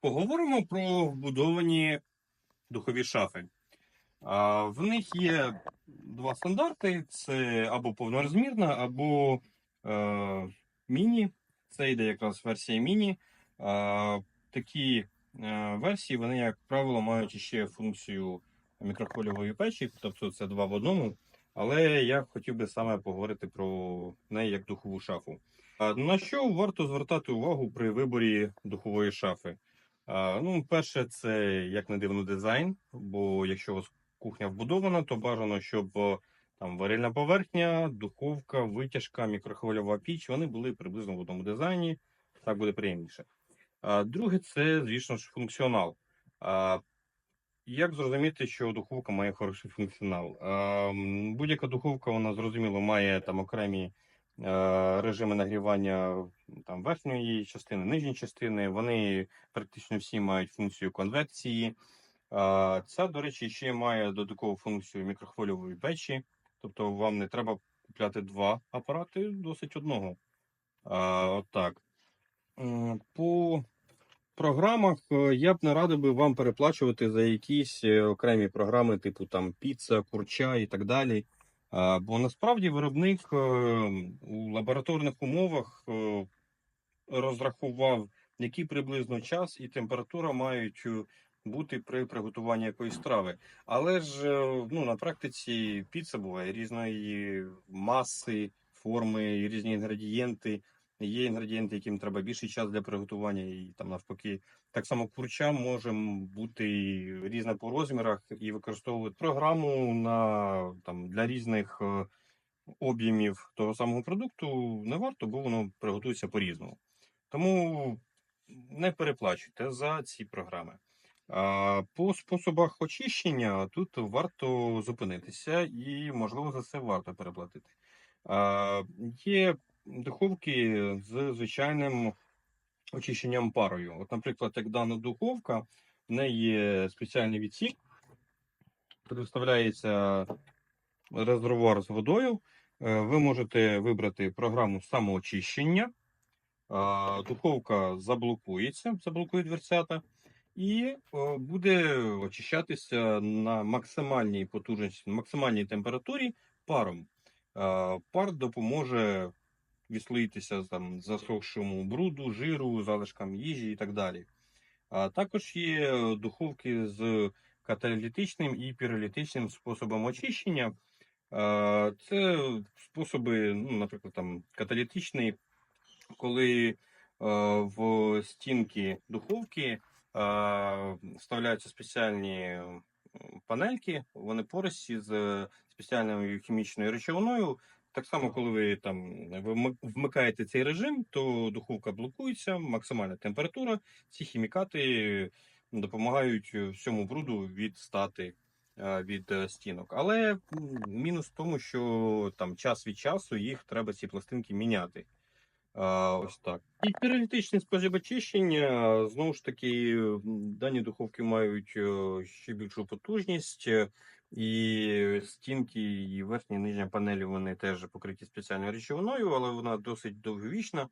Поговоримо про вбудовані духові шафи. В них є два стандарти: це або повнорозмірна, або е, міні. Це йде якраз версія міні. А, Такі е, версії, вони, як правило, мають ще функцію мікрохвильової печі, тобто це два в одному. Але я хотів би саме поговорити про неї як духову шафу. На що варто звертати увагу при виборі духової шафи? Ну, перше, це як не дивно дизайн. Бо якщо у вас кухня вбудована, то бажано, щоб там варильна поверхня, духовка, витяжка, мікрохвильова піч вони були приблизно в одному дизайні. Так буде приємніше. Друге, це, звісно ж, функціонал. Як зрозуміти, що духовка має хороший функціонал? Будь-яка духовка, вона зрозуміло має там окремі режими нагрівання там верхньої частини, нижньої частини. Вони практично всі мають функцію конвекції. Ця, до речі, ще має додаткову функцію мікрохвильової печі. Тобто вам не треба купляти два апарати, досить одного. А, Отак. По програмах е, я б не радив би вам переплачувати за якісь е, окремі програми, типу там піца, курча і так далі. Бо насправді виробник е, у лабораторних умовах е, розрахував, який приблизно час і температура мають е, бути при приготуванні якоїсь страви. Але ж ну, на практиці піца буває різної маси, форми, різні інгредієнти. Є інгредієнти, яким треба більший час для приготування, і там навпаки. Так само курча може бути різна по розмірах і використовувати програму на там для різних е, об'ємів того самого продукту не варто, бо воно приготується по-різному. Тому не переплачуйте за ці програми. А, По способах очищення тут варто зупинитися і, можливо, за це варто переплатити. А, Є духовки з звичайним очищенням парою. От, наприклад, як дана духовка, в неї є спеціальний відсік, предоставляється резервуар з водою. Е, Ви можете вибрати програму самоочищення. Духовка заблокується, заблокує дверцята, і е, буде очищатися на максимальній потужності, максимальній температурі паром. Пар допоможе відслоїтися там засохшому бруду, жиру, залишкам їжі і так далі. А також є духовки з каталітичним і піролітичним способом очищення. Це способи, ну, наприклад, там каталітичний, коли е, в стінки духовки е, вставляються спеціальні панельки, вони пористі з спеціальною хімічною речовиною. Так само, коли ви там вмикаєте цей режим, то духовка блокується, максимальна температура. Ці хімікати допомагають всьому бруду відстати е, від е, стінок. Але мінус в тому, що там час від часу їх треба ці пластинки міняти. Ось так. І періодичний спосіб знову ж таки, дані духовки мають е, ще більшу потужність, е, і стінки, і верхні і нижня панелі вони теж покриті спеціальною речовиною, але вона досить довговічна.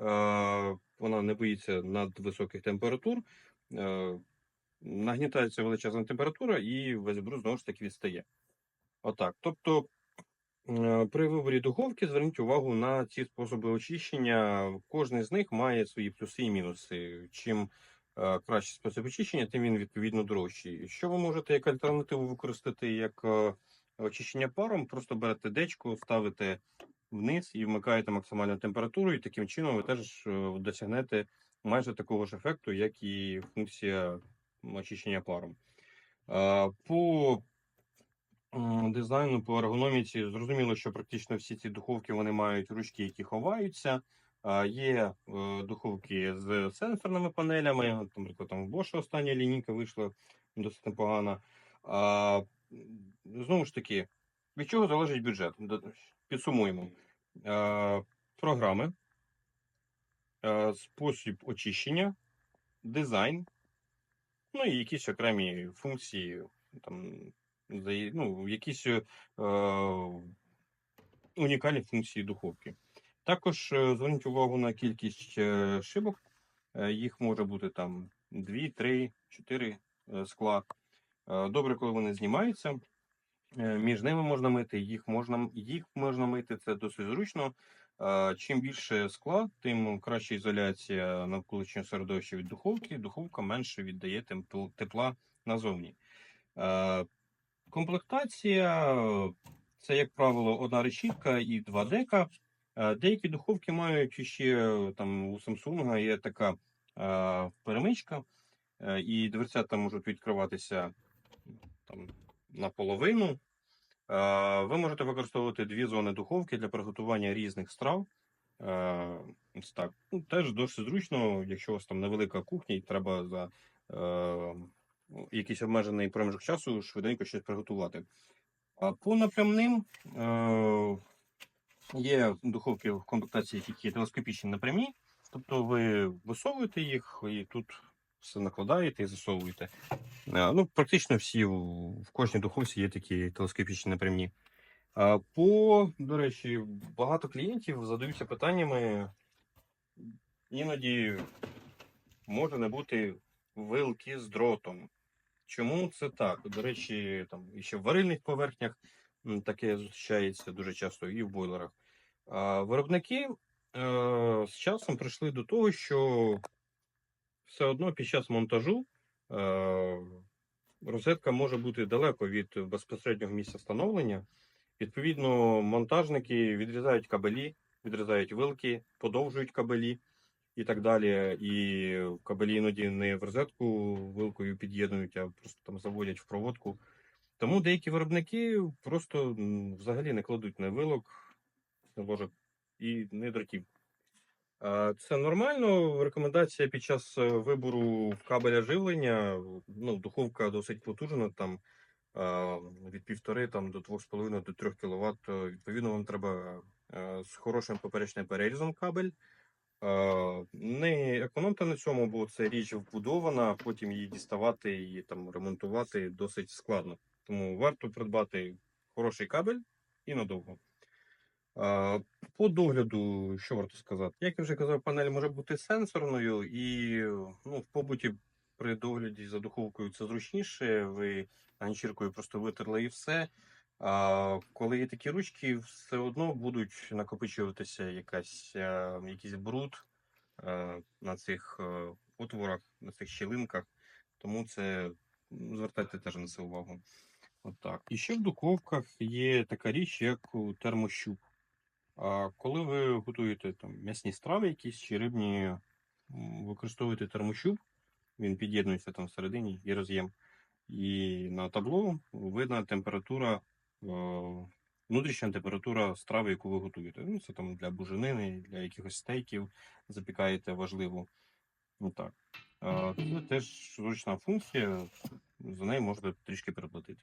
Е, Вона не боїться надвисоких температур. Е, Нагнітається величезна температура, і весь бруд знову ж таки відстає. Отак. Тобто. Е, При виборі духовки зверніть увагу на ці способи очищення. Кожний з них має свої плюси і мінуси. Чим кращий спосіб очищення, тим він відповідно дорожчий. Що ви можете як альтернативу використати як е, очищення паром? Просто берете дечку, ставите вниз і вмикаєте максимальну температуру, і таким чином ви теж е, досягнете майже такого ж ефекту, як і функція очищення паром. Е, По Дизайну по ергономіці зрозуміло, що практично всі ці духовки вони мають ручки, які ховаються. Є е, духовки з сенсорними панелями. Наприклад, там в Bosch остання лінійка вийшла досить непогана. Знову ж таки, від чого залежить бюджет? Підсумуємо. Програми, спосіб очищення, дизайн, ну і якісь окремі функції, там, ну, якісь е, унікальні функції духовки. Також е, зверніть увагу на кількість е, шибок Е, Їх може бути там 2, 3, 4 е, скла. Добре, коли вони знімаються. Між ними можна мити, їх можна, їх можна мити, це досить зручно. Чим більше скла, тим краща ізоляція навколишнього середовища від духовки. Духовка менше віддає тепла назовні. Комплектація це, як правило, одна решітка і два дека. Е, Деякі духовки мають ще там у Samsung є така е, перемичка, е, і дверцята можуть відкриватися там наполовину. Ви можете використовувати дві зони духовки для приготування різних страв. Ось так. Ну, теж досить зручно, якщо у вас там невелика кухня і треба за е, якийсь обмежений проміжок часу швиденько щось приготувати. А по напрямним е, є духовки в комплектації, які телескопічні напрямі, тобто ви висовуєте їх і тут все накладаєте і засовуєте. Е, Ну, практично всі в кожній духовці є такі телескопічні напрямні. По, до речі, багато клієнтів задаються питаннями. Іноді може не бути вилки з дротом. Чому це так? До речі, там ще в варильних поверхнях таке зустрічається дуже часто і в бойлерах. Виробники з часом прийшли до того, що все одно під час монтажу е, розетка може бути далеко від безпосереднього місця встановлення. Відповідно, монтажники відрізають кабелі, відрізають вилки, подовжують кабелі і так далі. І кабелі іноді не в розетку вилкою під'єднують, а просто там заводять в проводку. Тому деякі виробники просто взагалі не кладуть не вилок, ложок і не дротів. Це нормально. Рекомендація під час е, вибору кабеля живлення. Ну, духовка досить потужна, там від півтори там, до 2,5 до 3 кВт. Відповідно, вам треба е, з хорошим поперечним перерізом кабель. Е, Не економте на цьому, бо це річ вбудована, потім її діставати і там ремонтувати досить складно. Тому варто придбати хороший кабель і надовго. По догляду, що варто сказати? Як я вже казав, панель може бути сенсорною, і ну, в побуті при догляді за духовкою це зручніше. Ви ганчіркою просто витерли і все. А коли є такі ручки, все одно будуть накопичуватися якась, е, якийсь бруд е, на цих е, отворах, на цих щілинках. Тому це звертайте теж на це увагу. Отак. І ще в духовках є така річ, як термощуп. А коли ви готуєте там м'ясні страви якісь чи рибні, використовуєте термощуп, він під'єднується там всередині і роз'єм. І на табло видна температура, е, внутрішня температура страви, яку ви готуєте. Ну, це там для буженини, для якихось стейків запікаєте важливо. Ну так. Це теж зручна функція, за неї можна трішки переплатити.